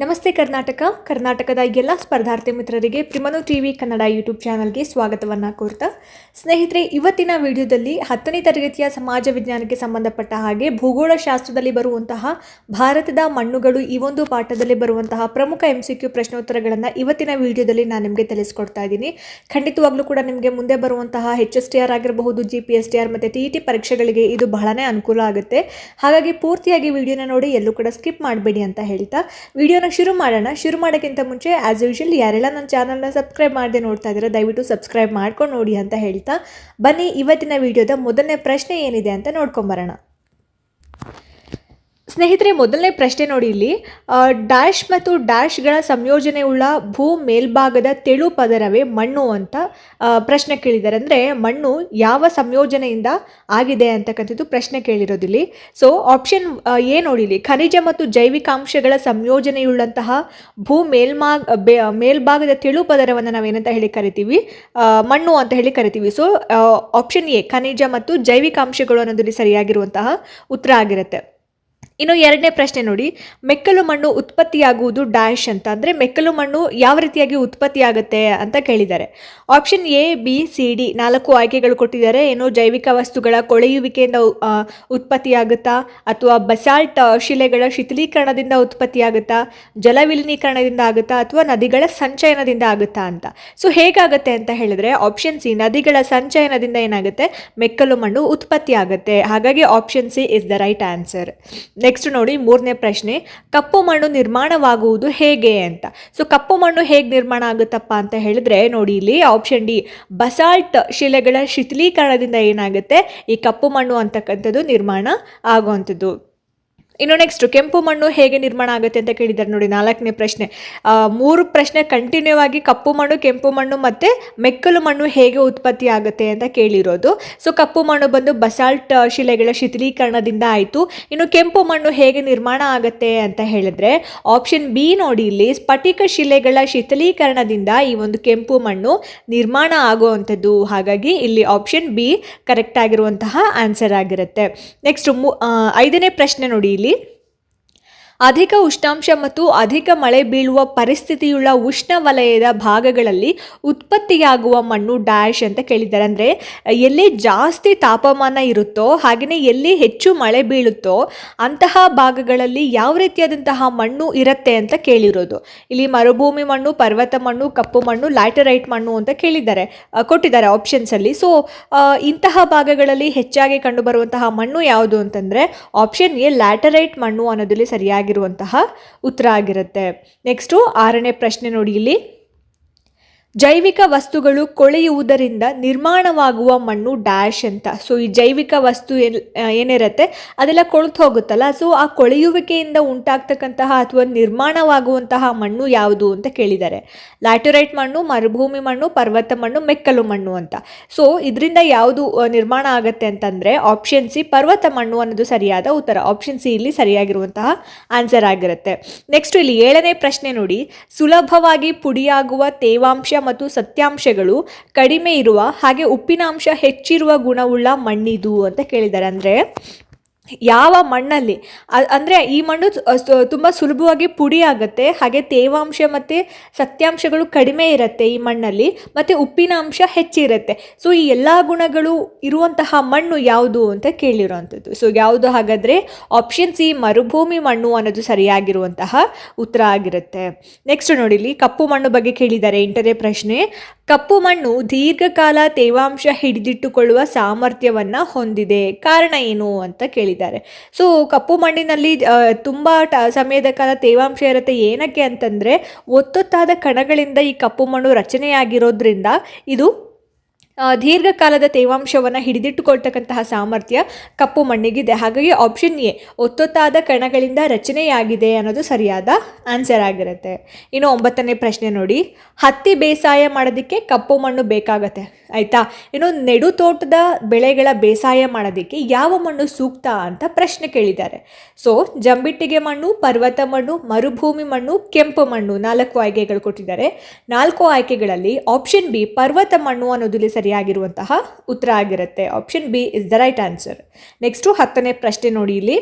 ನಮಸ್ತೆ ಕರ್ನಾಟಕ. ಕರ್ನಾಟಕದ ಎಲ್ಲ ಸ್ಪರ್ಧಾರ್ಥಿ ಮಿತ್ರರಿಗೆ ಪ್ರಿಮನು ಟಿ ವಿ ಕನ್ನಡ ಯೂಟ್ಯೂಬ್ ಚಾನಲ್ಗೆ ಸ್ವಾಗತವನ್ನು ಕೋರ್ತಾ. ಸ್ನೇಹಿತರೆ, ಇವತ್ತಿನ ವಿಡಿಯೋದಲ್ಲಿ ಹತ್ತನೇ ತರಗತಿಯ ಸಮಾಜ ವಿಜ್ಞಾನಕ್ಕೆ ಸಂಬಂಧಪಟ್ಟ ಹಾಗೆ ಭೂಗೋಳಶಾಸ್ತ್ರದಲ್ಲಿ ಬರುವಂತಹ ಭಾರತದ ಮಣ್ಣುಗಳು ಈ ಒಂದು ಪಾಠದಲ್ಲಿ ಬರುವಂತಹ ಪ್ರಮುಖ ಎಂ ಸಿ ಕ್ಯೂ ಪ್ರಶ್ನೋತ್ತರಗಳನ್ನು ಇವತ್ತಿನ ವಿಡಿಯೋದಲ್ಲಿ ನಾನು ನಿಮಗೆ ತಿಳಿಸ್ಕೊಡ್ತಾ ಇದ್ದೀನಿ. ಖಂಡಿತವಾಗ್ಲೂ ಕೂಡ ನಿಮಗೆ ಮುಂದೆ ಬರುವಂತಹ ಎಚ್ ಎಸ್ ಟಿ ಆರ್ ಆಗಿರಬಹುದು G P S T R ಮತ್ತು ಟಿ ಇ ಟಿ ಪರೀಕ್ಷೆಗಳಿಗೆ ಇದು ಬಹಳನೇ ಅನುಕೂಲ ಆಗುತ್ತೆ. ಹಾಗಾಗಿ ಪೂರ್ತಿಯಾಗಿ ವಿಡಿಯೋನ ನೋಡಿ ಎಲ್ಲೂ ಕೂಡ ಸ್ಕಿಪ್ ಮಾಡಬೇಡಿ ಅಂತ ಹೇಳ್ತಾ. ವಿಡಿಯೋನ ಶುರು ಮಾಡೋಣ. ಶುರು ಮಾಡೋಕ್ಕಿಂತ ಮುಂಚೆ ಆ್ಯಸ್ ಯೂಶಲ್ ಯಾರೆಲ್ಲ ನನ್ನ ಚಾನಲ್ನ ಸಬ್ಸ್ಕ್ರೈಬ್ ಮಾಡದೆ ನೋಡ್ತಾ ಇದ್ದೀರಾ, ದಯವಿಟ್ಟು ಸಬ್ಸ್ಕ್ರೈಬ್ ಮಾಡ್ಕೊಂಡು ನೋಡಿ ಅಂತ ಹೇಳ್ತಾ ಬನ್ನಿ. ಇವತ್ತಿನ ವಿಡಿಯೋದ ಮೊದಲನೇ ಪ್ರಶ್ನೆ ಏನಿದೆ ಅಂತ ನೋಡ್ಕೊಂಬರೋಣ. ಸ್ನೇಹಿತರೆ, ಮೊದಲನೇ ಪ್ರಶ್ನೆ ನೋಡಿ ಇಲ್ಲಿ. ಡ್ಯಾಶ್ ಮತ್ತು ಡ್ಯಾಶ್ಗಳ ಸಂಯೋಜನೆಯುಳ್ಳ ಭೂ ಮೇಲ್ಭಾಗದ ತೆಳು ಪದರವೇ ಮಣ್ಣು ಅಂತ ಪ್ರಶ್ನೆ ಕೇಳಿದ್ದಾರೆ. ಅಂದರೆ ಮಣ್ಣು ಯಾವ ಸಂಯೋಜನೆಯಿಂದ ಆಗಿದೆ ಅಂತಕ್ಕಂಥದ್ದು ಪ್ರಶ್ನೆ ಕೇಳಿರೋದಿಲ್ಲಿ. ಸೊ ಆಪ್ಷನ್ ಎ ನೋಡಿ ಇಲ್ಲಿ. ಖನಿಜ ಮತ್ತು ಜೈವಿಕಾಂಶಗಳ ಸಂಯೋಜನೆಯುಳ್ಳಂತಹ ಭೂ ಮೇಲ್ಮಾ ಮೇಲ್ಭಾಗದ ತೆಳು ಪದರವನ್ನು ನಾವೇನಂತ ಹೇಳಿ ಕರಿತೀವಿ? ಮಣ್ಣು ಅಂತ ಹೇಳಿ ಕರಿತೀವಿ. ಸೊ ಆಪ್ಷನ್ ಎ, ಖನಿಜ ಮತ್ತು ಜೈವಿಕಾಂಶಗಳು ಅನ್ನೋದ್ರಲ್ಲಿ ಸರಿಯಾಗಿರುವಂತಹ ಉತ್ತರ ಆಗಿರುತ್ತೆ. ಇನ್ನು ಎರಡನೇ ಪ್ರಶ್ನೆ ನೋಡಿ. ಮೆಕ್ಕಲು ಮಣ್ಣು ಉತ್ಪತ್ತಿಯಾಗುವುದು ಡ್ಯಾಶ್ ಅಂತ. ಅಂದರೆ ಮೆಕ್ಕಲು ಮಣ್ಣು ಯಾವ ರೀತಿಯಾಗಿ ಉತ್ಪತ್ತಿಯಾಗುತ್ತೆ ಅಂತ ಕೇಳಿದ್ದಾರೆ. Option A, B, C, D ನಾಲ್ಕು ಆಯ್ಕೆಗಳು ಕೊಟ್ಟಿದ್ದಾರೆ. ಏನು ಜೈವಿಕ ವಸ್ತುಗಳ ಕೊಳೆಯುವಿಕೆಯಿಂದ ಉತ್ಪತ್ತಿಯಾಗುತ್ತಾ? ಅಥವಾ ಬಸಾಲ್ಟ್ ಶಿಲೆಗಳ ಶಿಥಿಲೀಕರಣದಿಂದ ಉತ್ಪತ್ತಿಯಾಗುತ್ತಾ? ಜಲವಿಲೀನೀಕರಣದಿಂದ ಆಗುತ್ತಾ? ಅಥವಾ ನದಿಗಳ ಸಂಚಯನದಿಂದ ಆಗುತ್ತಾ ಅಂತ. ಸೊ ಹೇಗಾಗುತ್ತೆ ಅಂತ ಹೇಳಿದ್ರೆ ಆಪ್ಷನ್ ಸಿ, ನದಿಗಳ ಸಂಚಯನದಿಂದ ಏನಾಗುತ್ತೆ? ಮೆಕ್ಕಲು ಮಣ್ಣು ಉತ್ಪತ್ತಿ ಆಗುತ್ತೆ ಹಾಗಾಗಿ option C is the right answer next ನೋಡಿ ಮೂರನೇ ಪ್ರಶ್ನೆ, ಕಪ್ಪು ಮಣ್ಣು ನಿರ್ಮಾಣವಾಗುವುದು ಹೇಗೆ ಅಂತ. ಸೊ ಕಪ್ಪು ಮಣ್ಣು ಹೇಗೆ ನಿರ್ಮಾಣ ಆಗುತ್ತಪ್ಪ ಅಂತ ಹೇಳಿದ್ರೆ ನೋಡಿ ಇಲ್ಲಿ ಆಪ್ಷನ್ ಡಿ ಬಸಾಲ್ಟ್ ಶಿಲೆಗಳ ಶಿಥಿಲೀಕರಣದಿಂದ ಏನಾಗುತ್ತೆ? ಈ ಕಪ್ಪು ಮಣ್ಣು ಅಂತಕ್ಕಂಥದ್ದು ನಿರ್ಮಾಣ ಆಗುವಂಥದ್ದು. ಇನ್ನು ನೆಕ್ಸ್ಟ್ ಕೆಂಪು ಮಣ್ಣು ಹೇಗೆ ನಿರ್ಮಾಣ ಆಗುತ್ತೆ ಅಂತ ಕೇಳಿದ್ದಾರೆ ನೋಡಿ, ನಾಲ್ಕನೇ ಪ್ರಶ್ನೆ. ಮೂರು ಪ್ರಶ್ನೆ ಕಂಟಿನ್ಯೂ ಆಗಿ ಕಪ್ಪು ಮಣ್ಣು, ಕೆಂಪು ಮಣ್ಣು ಮತ್ತು ಮೆಕ್ಕಲು ಮಣ್ಣು ಹೇಗೆ ಉತ್ಪತ್ತಿ ಆಗುತ್ತೆ ಅಂತ ಕೇಳಿರೋದು. ಸೊ ಕಪ್ಪು ಮಣ್ಣು ಬಂದು ಬಸಾಲ್ಟ್ ಶಿಲೆಗಳ ಶಿಥಿಲೀಕರಣದಿಂದ ಆಯಿತು. ಇನ್ನು ಕೆಂಪು ಮಣ್ಣು ಹೇಗೆ ನಿರ್ಮಾಣ ಆಗುತ್ತೆ ಅಂತ ಹೇಳಿದ್ರೆ ಆಪ್ಷನ್ ಬಿ ನೋಡಿ ಇಲ್ಲಿ, ಸ್ಫಟಿಕ ಶಿಲೆಗಳ ಶಿಥಿಲೀಕರಣದಿಂದ ಈ ಒಂದು ಕೆಂಪು ಮಣ್ಣು ನಿರ್ಮಾಣ ಆಗುವಂಥದ್ದು. ಹಾಗಾಗಿ ಇಲ್ಲಿ ಆಪ್ಷನ್ ಬಿ ಕರೆಕ್ಟ್ ಆಗಿರುವಂತಹ ಆನ್ಸರ್ ಆಗಿರುತ್ತೆ. ನೆಕ್ಸ್ಟ್ ಐದನೇ ಪ್ರಶ್ನೆ ನೋಡಿ ಇಲ್ಲಿ. ಅಧಿಕ ಉಷ್ಣಾಂಶ ಮತ್ತು ಅಧಿಕ ಮಳೆ ಬೀಳುವ ಪರಿಸ್ಥಿತಿಯುಳ್ಳ ಉಷ್ಣವಲಯದ ಭಾಗಗಳಲ್ಲಿ ಉತ್ಪತ್ತಿಯಾಗುವ ಮಣ್ಣು ಡ್ಯಾಶ್ ಅಂತ ಕೇಳಿದ್ದಾರೆ. ಅಂದರೆ ಎಲ್ಲಿ ಜಾಸ್ತಿ ತಾಪಮಾನ ಇರುತ್ತೋ ಹಾಗೆಯೇ ಎಲ್ಲಿ ಹೆಚ್ಚು ಮಳೆ ಬೀಳುತ್ತೋ ಅಂತಹ ಭಾಗಗಳಲ್ಲಿ ಯಾವ ರೀತಿಯಾದಂತಹ ಮಣ್ಣು ಇರುತ್ತೆ ಅಂತ ಕೇಳಿರೋದು. ಇಲ್ಲಿ ಮರುಭೂಮಿ ಮಣ್ಣು, ಪರ್ವತ ಮಣ್ಣು, ಕಪ್ಪು ಮಣ್ಣು, ಲ್ಯಾಟರೈಟ್ ಮಣ್ಣು ಅಂತ ಕೇಳಿದ್ದಾರೆ ಕೊಟ್ಟಿದ್ದಾರೆ ಆಪ್ಷನ್ಸಲ್ಲಿ ಸೊ ಇಂತಹ ಭಾಗಗಳಲ್ಲಿ ಹೆಚ್ಚಾಗಿ ಕಂಡುಬರುವಂತಹ ಮಣ್ಣು ಯಾವುದು ಅಂತಂದರೆ ಆಪ್ಷನ್ ಎ ಲ್ಯಾಟರೈಟ್ ಮಣ್ಣು ಅನ್ನೋದಲ್ಲಿ ಸರಿಯಾಗಿರುವಂತಹ ಉತ್ತರ ಆಗಿರುತ್ತೆ. ನೆಕ್ಸ್ಟು ಆರನೇ ಪ್ರಶ್ನೆ ನೋಡಿ ಇಲ್ಲಿ. ಜೈವಿಕ ವಸ್ತುಗಳು ಕೊಳೆಯುವುದರಿಂದ ನಿರ್ಮಾಣವಾಗುವ ಮಣ್ಣು ಡ್ಯಾಶ್ ಅಂತ. ಸೊ ಈ ಜೈವಿಕ ವಸ್ತು ಏನ್ ಏನಿರುತ್ತೆ, ಅದೆಲ್ಲ ಕೊಳ್ತು ಹೋಗುತ್ತಲ್ಲ. ಸೊ ಆ ಕೊಳೆಯುವಿಕೆಯಿಂದ ಉಂಟಾಗ್ತಕ್ಕಂತಹ ಅಥವಾ ನಿರ್ಮಾಣವಾಗುವಂತಹ ಮಣ್ಣು ಯಾವುದು ಅಂತ ಕೇಳಿದ್ದಾರೆ ಲ್ಯಾಟರೈಟ್ ಮಣ್ಣು, ಮರುಭೂಮಿ ಮಣ್ಣು, ಪರ್ವತ ಮಣ್ಣು, ಮೆಕ್ಕಲು ಮಣ್ಣು ಅಂತ. ಸೊ ಇದರಿಂದ ಯಾವುದು ನಿರ್ಮಾಣ ಆಗುತ್ತೆ ಅಂತಂದರೆ ಆಪ್ಷನ್ ಸಿ ಪರ್ವತ ಮಣ್ಣು ಅನ್ನೋದು ಸರಿಯಾದ ಉತ್ತರ. ಆಪ್ಷನ್ ಸಿ ಇಲ್ಲಿ ಸರಿಯಾಗಿರುವಂತಹ ಆನ್ಸರ್ ಆಗಿರುತ್ತೆ. ನೆಕ್ಸ್ಟ್ ಇಲ್ಲಿ ಏಳನೇ ಪ್ರಶ್ನೆ ನೋಡಿ. ಸುಲಭವಾಗಿ ಪುಡಿಯಾಗುವ ತೇವಾಂಶ ಮತ್ತು ಸತ್ಯಾಂಶಗಳು ಕಡಿಮೆ ಇರುವ ಹಾಗೆ ಉಪ್ಪಿನಾಂಶ ಹೆಚ್ಚಿರುವ ಗುಣವುಳ್ಳ ಮಣ್ಣಿದು ಅಂತ ಕೇಳಿದ್ದಾರೆ. ಅಂದರೆ ಯಾವ ಮಣ್ಣಲ್ಲಿ? ಅಂದರೆ ಈ ಮಣ್ಣು ತುಂಬ ಸುಲಭವಾಗಿ ಪುಡಿ ಆಗುತ್ತೆ, ಹಾಗೆ ತೇವಾಂಶ ಮತ್ತು ಸತ್ಯಾಂಶಗಳು ಕಡಿಮೆ ಇರುತ್ತೆ ಈ ಮಣ್ಣಲ್ಲಿ, ಮತ್ತು ಉಪ್ಪಿನ ಅಂಶ ಹೆಚ್ಚಿರುತ್ತೆ. ಸೊ ಈ ಎಲ್ಲ ಗುಣಗಳು ಇರುವಂತಹ ಮಣ್ಣು ಯಾವುದು ಅಂತ ಕೇಳಿರುವಂಥದ್ದು. ಸೊ ಯಾವುದು ಹಾಗಾದರೆ ಆಪ್ಷನ್ ಸಿ ಮರುಭೂಮಿ ಮಣ್ಣು ಅನ್ನೋದು ಸರಿಯಾಗಿರುವಂತಹ ಉತ್ತರ ಆಗಿರುತ್ತೆ. ನೆಕ್ಸ್ಟ್ ನೋಡಿ, ಇಲ್ಲಿ ಕಪ್ಪು ಮಣ್ಣು ಬಗ್ಗೆ ಕೇಳಿದ್ದಾರೆ, ಎಂಟನೇ ಪ್ರಶ್ನೆ. ಕಪ್ಪು ಮಣ್ಣು ದೀರ್ಘಕಾಲ ತೇವಾಂಶ ಹಿಡಿದಿಟ್ಟುಕೊಳ್ಳುವ ಸಾಮರ್ಥ್ಯವನ್ನು ಹೊಂದಿದೆ. ಕಾರಣ ಏನು ಅಂತ ಕೇಳಿದ್ದಾರೆ. ಸೊ ಕಪ್ಪು ಮಣ್ಣಿನಲ್ಲಿ ತುಂಬ ಟ, ಸಮಯದ ಕಾಲ ತೇವಾಂಶ ಇರುತ್ತೆ. ಏನಕ್ಕೆ ಅಂತಂದರೆ, ಒತ್ತೊತ್ತಾದ ಕಣಗಳಿಂದ ಈ ಕಪ್ಪು ಮಣ್ಣು ರಚನೆಯಾಗಿರೋದ್ರಿಂದ ಇದು ದೀರ್ಘಕಾಲದ ತೇವಾಂಶವನ್ನು ಹಿಡಿದಿಟ್ಟುಕೊಳ್ತಕ್ಕಂತಹ ಸಾಮರ್ಥ್ಯ ಕಪ್ಪು ಮಣ್ಣಿಗಿದೆ. ಹಾಗಾಗಿ ಆಪ್ಷನ್ ಎ, ಒತ್ತೊತ್ತಾದ ಕಣಗಳಿಂದ ರಚನೆಯಾಗಿದೆ ಅನ್ನೋದು ಸರಿಯಾದ ಆನ್ಸರ್ ಆಗಿರುತ್ತೆ. ಇನ್ನು ಒಂಬತ್ತನೇ ಪ್ರಶ್ನೆ ನೋಡಿ, ಹತ್ತಿ ಬೇಸಾಯ ಮಾಡೋದಕ್ಕೆ ಕಪ್ಪು ಮಣ್ಣು ಬೇಕಾಗತ್ತೆ. ಆಯಿತಾ? ಇನ್ನು ನೆಡು ತೋಟದ ಬೆಳೆಗಳ ಬೇಸಾಯ ಮಾಡೋದಕ್ಕೆ ಯಾವ ಮಣ್ಣು ಸೂಕ್ತ ಅಂತ ಪ್ರಶ್ನೆ ಕೇಳಿದ್ದಾರೆ. ಸೊ ಜಂಬಿಟ್ಟಿಗೆ ಮಣ್ಣು, ಪರ್ವತ ಮಣ್ಣು, ಮರುಭೂಮಿ ಮಣ್ಣು, ಕೆಂಪು ಮಣ್ಣು ನಾಲ್ಕು ಆಯ್ಕೆಗಳು ಕೊಟ್ಟಿದ್ದಾರೆ. ನಾಲ್ಕು ಆಯ್ಕೆಗಳಲ್ಲಿ ಆಪ್ಷನ್ ಬಿ, ಪರ್ವತ ಮಣ್ಣು ಅನ್ನೋದು ಸರಿಯಾಗಿರುವಂತಹ ಉತ್ತರ ಆಗಿರುತ್ತೆ. Option B is the right answer next ಹತ್ತನೇ ಪ್ರಶ್ನೆ ನೋಡಿ ಇಲ್ಲಿ.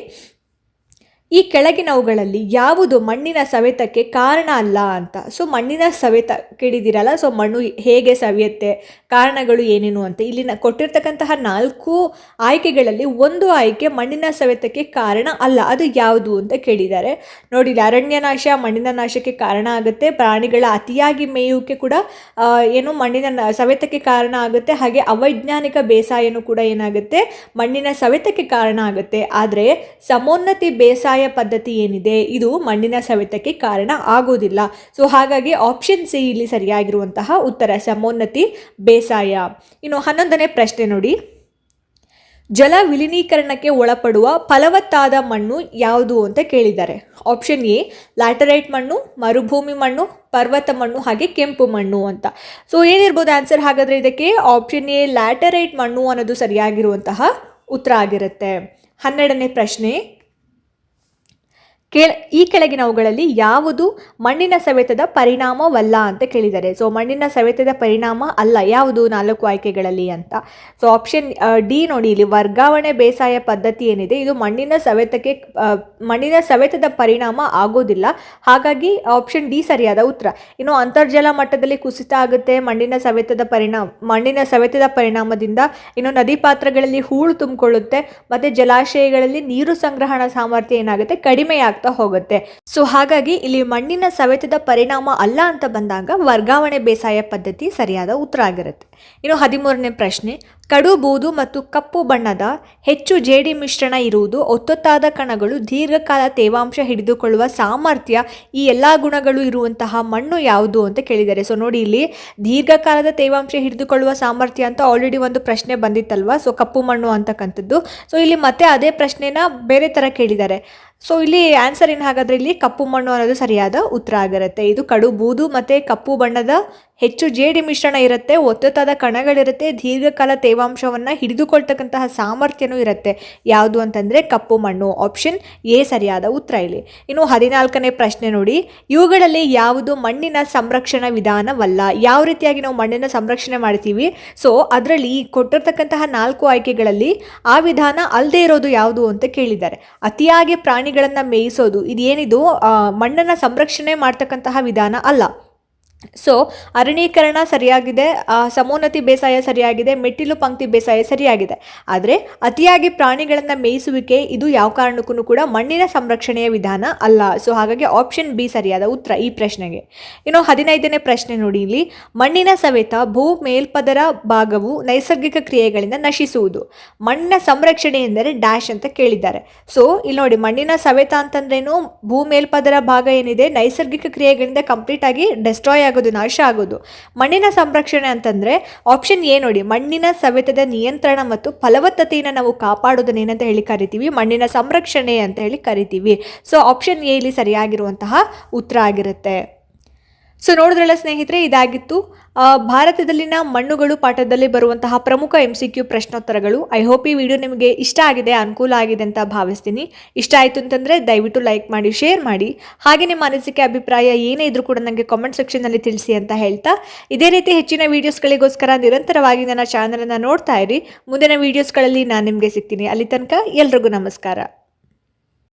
ಈ ಕೆಳಗಿನವುಗಳಲ್ಲಿ ಯಾವುದು ಮಣ್ಣಿನ ಸವೆತಕ್ಕೆ ಕಾರಣ ಅಲ್ಲ ಅಂತ. ಸೊ ಮಣ್ಣಿನ ಸವೆತ ಕೇಳಿದಿರಲ್ಲ ಸೊ ಮಣ್ಣು ಹೇಗೆ ಸವಿಯುತ್ತೆ, ಕಾರಣಗಳು ಏನೇನು ಅಂತ. ಇಲ್ಲಿನ ಕೊಟ್ಟಿರ್ತಕ್ಕಂತಹ ನಾಲ್ಕು ಆಯ್ಕೆಗಳಲ್ಲಿ ಒಂದು ಆಯ್ಕೆ ಮಣ್ಣಿನ ಸವೆತಕ್ಕೆ ಕಾರಣ ಅಲ್ಲ, ಅದು ಯಾವುದು ಅಂತ ಕೇಳಿದ್ದಾರೆ. ನೋಡಿ ಅರಣ್ಯ ನಾಶ, ಮಣ್ಣಿನ ನಾಶಕ್ಕೆ ಕಾರಣ ಆಗುತ್ತೆ. ಪ್ರಾಣಿಗಳ ಅತಿಯಾಗಿ ಮೇಯುವಿಕೆ ಕೂಡ ಏನು ಮಣ್ಣಿನ ಸವೆತಕ್ಕೆ ಕಾರಣ ಆಗುತ್ತೆ. ಹಾಗೆ ಅವೈಜ್ಞಾನಿಕ ಬೇಸಾಯನೂ ಕೂಡ ಏನಾಗುತ್ತೆ, ಮಣ್ಣಿನ ಸವೆತಕ್ಕೆ ಕಾರಣ ಆಗುತ್ತೆ. ಆದರೆ, ಸಮೋನ್ನತಿ ಬೇಸಾಯ ಪದ್ಧತಿ ಏನಿದೆ, ಇದು ಮಣ್ಣಿನ ಸವೆತಕ್ಕೆ ಕಾರಣ ಆಗೋದಿಲ್ಲ ಸೊ ಹಾಗಾಗಿ ಆಪ್ಷನ್ ಸಿ ಇಲ್ಲಿ ಸರಿಯಾಗಿರುವಂತಹ ಉತ್ತರ ಸಮೋನ್ನತಿ ಬೇಸಾಯ. ಇನ್ನು ಹನ್ನೊಂದನೇ ಪ್ರಶ್ನೆ ನೋಡಿ. ಜಲ ವಿಲೀನೀಕರಣಕ್ಕೆ ಒಳಪಡುವ ಫಲವತ್ತಾದ ಮಣ್ಣು ಯಾವುದು ಅಂತ ಕೇಳಿದ್ದಾರೆ. ಆಪ್ಷನ್ ಎ ಲ್ಯಾಟರೈಟ್ ಮಣ್ಣು, ಮರುಭೂಮಿ ಮಣ್ಣು, ಪರ್ವತ ಮಣ್ಣು, ಹಾಗೆ ಕೆಂಪು ಮಣ್ಣು ಅಂತ. ಸೊ ಏನಿರ್ಬೋದು ಆನ್ಸರ್ ಹಾಗಾದರೆ ಇದಕ್ಕೆ ಆಪ್ಷನ್ ಎ ಲ್ಯಾಟರೈಟ್ ಮಣ್ಣು ಅನ್ನೋದು ಸರಿಯಾಗಿರುವಂತಹ ಉತ್ತರ ಆಗಿರುತ್ತೆ. ಹನ್ನೆರಡನೇ ಪ್ರಶ್ನೆ ಕೇಳ, ಈ ಕೆಳಗಿನವುಗಳಲ್ಲಿ ಯಾವುದು ಮಣ್ಣಿನ ಸವೆತದ ಪರಿಣಾಮವಲ್ಲ ಅಂತ ಕೇಳಿದ್ದಾರೆ ಸೊ ಮಣ್ಣಿನ ಸವೆತದ ಪರಿಣಾಮ ಅಲ್ಲ, ಯಾವುದು ನಾಲ್ಕು ಆಯ್ಕೆಗಳಲ್ಲಿ ಅಂತ. ಸೊ ಆಪ್ಷನ್ ಡಿ ನೋಡಿ, ಇಲ್ಲಿ ವರ್ಗಾವಣೆ ಬೇಸಾಯ ಪದ್ಧತಿ ಏನಿದೆ, ಇದು ಮಣ್ಣಿನ ಸವೆತಕ್ಕೆ ಮಣ್ಣಿನ ಸವೆತದ ಪರಿಣಾಮ ಆಗೋದಿಲ್ಲ. ಹಾಗಾಗಿ ಆಪ್ಷನ್ ಡಿ ಸರಿಯಾದ ಉತ್ತರ. ಇನ್ನು ಅಂತರ್ಜಲ ಮಟ್ಟದಲ್ಲಿ ಕುಸಿತ ಆಗುತ್ತೆ, ಮಣ್ಣಿನ ಸವೆತದ ಪರಿಣಾಮ, ಮಣ್ಣಿನ ಸವೆತದ ಪರಿಣಾಮದಿಂದ ಇನ್ನು ನದಿ ಪಾತ್ರಗಳಲ್ಲಿ ಹೂಳು ತುಂಬಿಕೊಳ್ಳುತ್ತೆ, ಮತ್ತು ಜಲಾಶಯಗಳಲ್ಲಿ ನೀರು ಸಂಗ್ರಹಣ ಸಾಮರ್ಥ್ಯ ಏನಾಗುತ್ತೆ ಕಡಿಮೆ ಆಗ್ತಾ ಹೋಗುತ್ತೆ. ಸೊ ಹಾಗಾಗಿ ಇಲ್ಲಿ ಮಣ್ಣಿನ ಸವೆತದ ಪರಿಣಾಮ ಅಲ್ಲ ಅಂತ ಬಂದಾಗ ವರ್ಗಾವಣೆ ಬೇಸಾಯ ಪದ್ಧತಿ ಸರಿಯಾದ ಉತ್ತರ ಆಗಿರುತ್ತೆ. ಇನ್ನು ಹದಿಮೂರನೇ ಪ್ರಶ್ನೆ, ಕಡು, ಬೂದು ಮತ್ತು ಕಪ್ಪು ಬಣ್ಣದ ಹೆಚ್ಚು ಜೇಡಿ ಮಿಶ್ರಣ ಇರುವುದು ಒತ್ತೊತ್ತಾದ ಕಣಗಳು ದೀರ್ಘಕಾಲ ತೇವಾಂಶ ಹಿಡಿದುಕೊಳ್ಳುವ ಸಾಮರ್ಥ್ಯ ಈ ಎಲ್ಲ ಗುಣಗಳು ಇರುವಂತಹ ಮಣ್ಣು ಯಾವುದು ಅಂತ ಕೇಳಿದ್ದಾರೆ ಸೊ ನೋಡಿ ಇಲ್ಲಿ ದೀರ್ಘಕಾಲದ ತೇವಾಂಶ ಹಿಡಿದುಕೊಳ್ಳುವ ಸಾಮರ್ಥ್ಯ ಅಂತ ಆಲ್ರೆಡಿ ಒಂದು ಪ್ರಶ್ನೆ ಬಂದಿತ್ತಲ್ವಾ? ಸೊ ಕಪ್ಪು ಮಣ್ಣು ಅಂತಕ್ಕಂಥದ್ದು. ಸೊ ಇಲ್ಲಿ ಮತ್ತೆ ಅದೇ ಪ್ರಶ್ನೆನ ಬೇರೆ ಥರ ಕೇಳಿದ್ದಾರೆ. ಸೊ ಇಲ್ಲಿ ಆನ್ಸರ್ ಏನು ಹಾಗಾದ್ರೆ ಇಲ್ಲಿ ಕಪ್ಪು ಮಣ್ಣು ಅನ್ನೋದು ಸರಿಯಾದ ಉತ್ತರ ಆಗಿರುತ್ತೆ. ಇದು ಕಡು ಬೂದು ಮತ್ತು ಕಪ್ಪು ಬಣ್ಣದ ಹೆಚ್ಚು ಜೇಡಿ ಮಿಶ್ರಣ ಇರುತ್ತೆ, ಒತ್ತೊತ್ತಾದ ಕಣಗಳಿರುತ್ತೆ, ದೀರ್ಘಕಾಲ ತೇವಾಂಶವನ್ನು ಹಿಡಿದುಕೊಳ್ತಕ್ಕಂತಹ ಸಾಮರ್ಥ್ಯನೂ ಇರುತ್ತೆ. ಯಾವುದು ಅಂತಂದರೆ ಕಪ್ಪು ಮಣ್ಣು. ಆಪ್ಷನ್ ಎ ಸರಿಯಾದ ಉತ್ತರ ಇಲ್ಲಿ. ಇನ್ನು ಹದಿನಾಲ್ಕನೇ ಪ್ರಶ್ನೆ ನೋಡಿ. ಇವುಗಳಲ್ಲಿ ಯಾವುದು ಮಣ್ಣಿನ ಸಂರಕ್ಷಣಾ ವಿಧಾನವಲ್ಲ? ಯಾವ ರೀತಿಯಾಗಿ ನಾವು ಮಣ್ಣಿನ ಸಂರಕ್ಷಣೆ ಮಾಡ್ತೀವಿ? ಸೊ ಅದರಲ್ಲಿ ಕೊಟ್ಟಿರ್ತಕ್ಕಂತಹ ನಾಲ್ಕು ಆಯ್ಕೆಗಳಲ್ಲಿ ಆ ವಿಧಾನ ಅಲ್ಲದೆ ಇರೋದು ಯಾವುದು ಅಂತ ಕೇಳಿದ್ದಾರೆ. ಅತಿಯಾಗಿ ಪ್ರಾಣಿಗಳನ್ನು ಮೇಯಿಸೋದು, ಇದೇನಿದು ಮಣ್ಣನ್ನು ಸಂರಕ್ಷಣೆ ಮಾಡ್ತಕ್ಕಂತಹ ವಿಧಾನ ಅಲ್ಲ. ಸೊ ಅರಣ್ಯೀಕರಣ ಸರಿಯಾಗಿದೆ ಸಮೋನ್ನತಿ ಬೇಸಾಯ ಸರಿಯಾಗಿದೆ, ಮೆಟ್ಟಿಲು ಪಂಕ್ತಿ ಬೇಸಾಯ ಸರಿಯಾಗಿದೆ. ಆದರೆ, ಅತಿಯಾಗಿ ಪ್ರಾಣಿಗಳನ್ನು ಮೇಯಿಸುವಿಕೆ ಇದು ಯಾವ ಕಾರಣಕ್ಕೂ ಕೂಡ ಮಣ್ಣಿನ ಸಂರಕ್ಷಣೆಯ ವಿಧಾನ ಅಲ್ಲ. ಸೊ ಹಾಗಾಗಿ ಆಪ್ಷನ್ ಬಿ ಸರಿಯಾದ ಉತ್ತರ ಈ ಪ್ರಶ್ನೆಗೆ. ಇನ್ನು ಹದಿನೈದನೇ ಪ್ರಶ್ನೆ ನೋಡಿ ಇಲ್ಲಿ. ಮಣ್ಣಿನ ಸವೆತ ಭೂ ಮೇಲ್ಪದರ ಭಾಗವು ನೈಸರ್ಗಿಕ ಕ್ರಿಯೆಗಳಿಂದ ನಶಿಸುವುದು. ಮಣ್ಣಿನ ಸಂರಕ್ಷಣೆ ಎಂದರೆ ಡ್ಯಾಶ್ ಅಂತ ಕೇಳಿದ್ದಾರೆ. ಸೊ ಇಲ್ಲಿ ನೋಡಿ ಮಣ್ಣಿನ ಸವೆತ ಅಂತಂದ್ರೇನು? ಭೂ ಮೇಲ್ಪದರ ಭಾಗ ಏನಿದೆ? ನೈಸರ್ಗಿಕ ಕ್ರಿಯೆಗಳಿಂದ ಕಂಪ್ಲೀಟ್ ಆಗಿ ಡೆಸ್ಟ್ರಾಯ್ ಆಗೋದು, ನಾಶ ಆಗೋದು. ಮಣ್ಣಿನ ಸಂರಕ್ಷಣೆ ಅಂತಂದ್ರೆ ಆಪ್ಷನ್ ಎ ನೋಡಿ, ಮಣ್ಣಿನ ಸವೆತದ ನಿಯಂತ್ರಣ ಮತ್ತು ಫಲವತ್ತತೆಯನ್ನು ನಾವು ಕಾಪಾಡೋದನ್ನ ಏನಂತ ಹೇಳಿ ಕರಿತೀವಿ? ಮಣ್ಣಿನ ಸಂರಕ್ಷಣೆ ಅಂತ ಹೇಳಿ ಕರಿತೀವಿ. ಸೊ ಆಪ್ಷನ್ ಎ ಇಲ್ಲಿ ಸರಿಯಾಗಿರುವಂತಹ ಉತ್ತರ ಆಗಿರುತ್ತೆ. ಸೊ ನೋಡಿದ್ರಲ್ಲ ಸ್ನೇಹಿತರೆ, ಇದಾಗಿತ್ತು. ಭಾರತದಲ್ಲಿನ ಮಣ್ಣುಗಳು ಪಾಠದಲ್ಲಿ ಬರುವಂತಹ ಪ್ರಮುಖ ಎಂ ಸಿ ಕ್ಯೂ ಪ್ರಶ್ನೋತ್ತರಗಳು. ಐ ಹೋಪ್ ಈ ವಿಡಿಯೋ ನಿಮಗೆ ಇಷ್ಟ ಆಗಿದೆ, ಅನುಕೂಲ ಆಗಿದೆ ಅಂತ ಭಾವಿಸ್ತೀನಿ. ಇಷ್ಟ ಆಯಿತು ಅಂತಂದರೆ ದಯವಿಟ್ಟು ಲೈಕ್ ಮಾಡಿ ಶೇರ್ ಮಾಡಿ. ಹಾಗೆ ನಿಮ್ಮ ಅನಿಸಿಕೆ, ಅಭಿಪ್ರಾಯ ಏನೇ ಇದ್ರೂ ಕೂಡ ನನಗೆ ಕಾಮೆಂಟ್ ಸೆಕ್ಷನ್ನಲ್ಲಿ ತಿಳಿಸಿ ಅಂತ ಹೇಳ್ತಾ. ಇದೇ ರೀತಿ ಹೆಚ್ಚಿನ ವೀಡಿಯೋಸ್ಗಳಿಗೋಸ್ಕರ ನಿರಂತರವಾಗಿ ನನ್ನ ಚಾನಲನ್ನು ನೋಡ್ತಾ ಇರಿ. ಮುಂದಿನ ವೀಡಿಯೋಸ್ಗಳಲ್ಲಿ ನಾನು ನಿಮಗೆ ಸಿಗ್ತೀನಿ. ಅಲ್ಲಿ ತನಕ ಎಲ್ರಿಗೂ ನಮಸ್ಕಾರ.